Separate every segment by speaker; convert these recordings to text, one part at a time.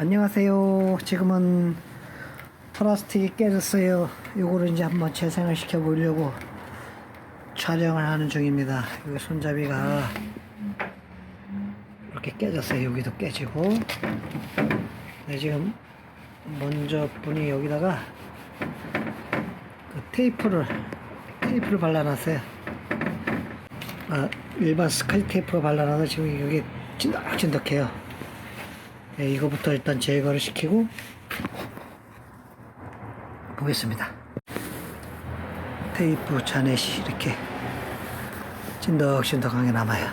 Speaker 1: 안녕하세요. 지금은 플라스틱이 깨졌어요. 요거를 이제 한번 재생을 시켜 보려고 촬영을 하는 중입니다. 여기 손잡이가 이렇게 깨졌어요. 여기도 깨지고. 네, 지금 먼저 분이 여기다가 그 테이프를 테이프를 발라놨어요. 아, 일반 스카치 테이프가 발라놔서 지금 여기 찐득찐득해요. 네, 이거부터 일단 제거를 시키고 보겠습니다. 테이프 자넷이 이렇게 찐득찐득하게 남아요.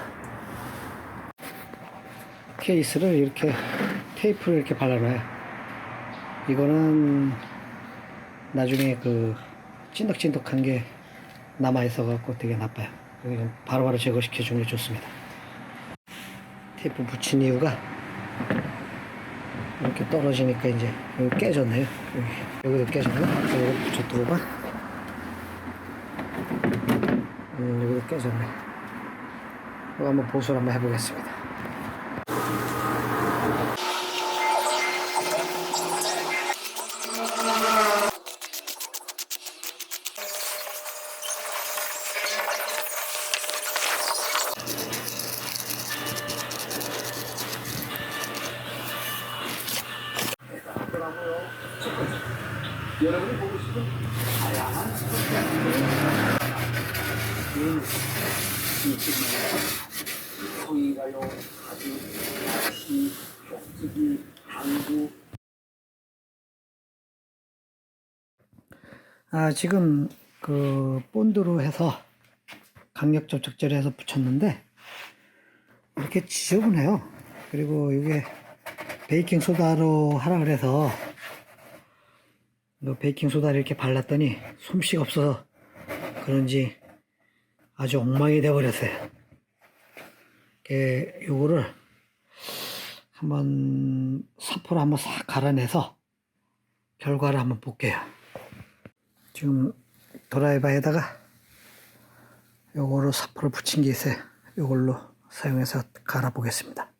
Speaker 1: 케이스를 이렇게 테이프를 이렇게 발라놔요. 이거는 나중에 그 찐득찐득한 게 남아 있어 갖고 되게 나빠요. 바로바로 제거시켜 주는 게 좋습니다. 테이프 붙인 이유가 이렇게 떨어지니까 이제 여기 깨졌네요. 여기 여기도 깨졌나? 여기 붙였다고 봐. 음, 여기도 깨졌네. 이거 한번 보수를 한번 해보겠습니다.
Speaker 2: 여러분이 보고 싶은 다양한 스포츠 소위가요, 가수, 낚시, 격투기, 당구,
Speaker 1: 아, 지금 그 본드로 해서 강력 접착제를 해서 붙였는데 이렇게 지저분해요. 그리고 이게 베이킹 소다로 하라 그래서 이 베이킹 소다를 이렇게 발랐더니 솜씨가 없어서 그런지 아주 엉망이 돼 버렸어요. 이게 요거를 한번 사포로 한번 싹 갈아내서 결과를 한번 볼게요. 지금 드라이버에다가 요거로 사포를 붙인 게 있어요. 요걸로 사용해서 갈아 보겠습니다.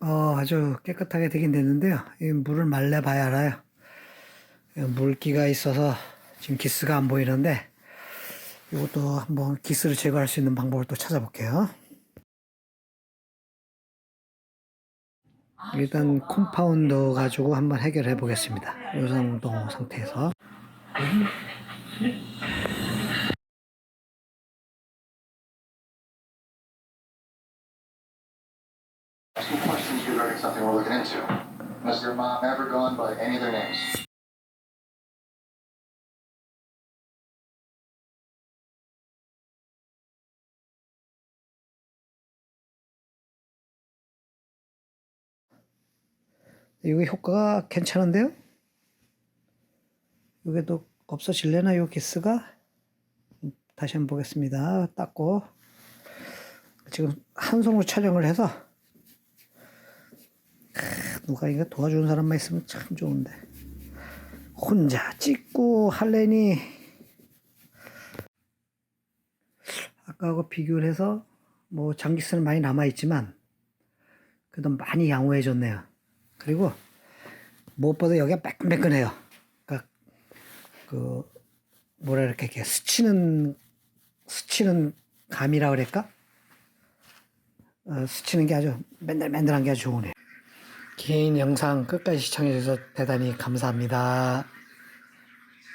Speaker 1: 어, 아주 깨끗하게 되긴 됐는데요. 이 물을 말려 봐야 알아요. 이 물기가 있어서 지금 기스가 안 보이는데 이것도 한번 기스를 제거할 수 있는 방법을 또 찾아볼게요. 일단 콤파운드 가지고 한번 해결해 보겠습니다. 이 정도 상태에서 이거 효과가 괜찮은데요? 이게도 없어질래나 요 기스가? 다시 한번 보겠습니다. 닦고 지금 한 손으로 촬영을 해서 크, 누가 이거 도와주는 사람만 있으면 참 좋은데 혼자 찍고 할래니 아까하고 비교를 해서 뭐 장기스는 많이 남아있지만 그래도 많이 양호해졌네요. 그리고 무엇보다 여기가 매끈매끈해요. 그 뭐라 이렇게 이렇게 스치는 스치는 감이라 그럴까? 어, 스치는 게 아주 맨들맨들한 게 아주 좋으네요. 긴 영상 끝까지 시청해 주셔서 대단히 감사합니다.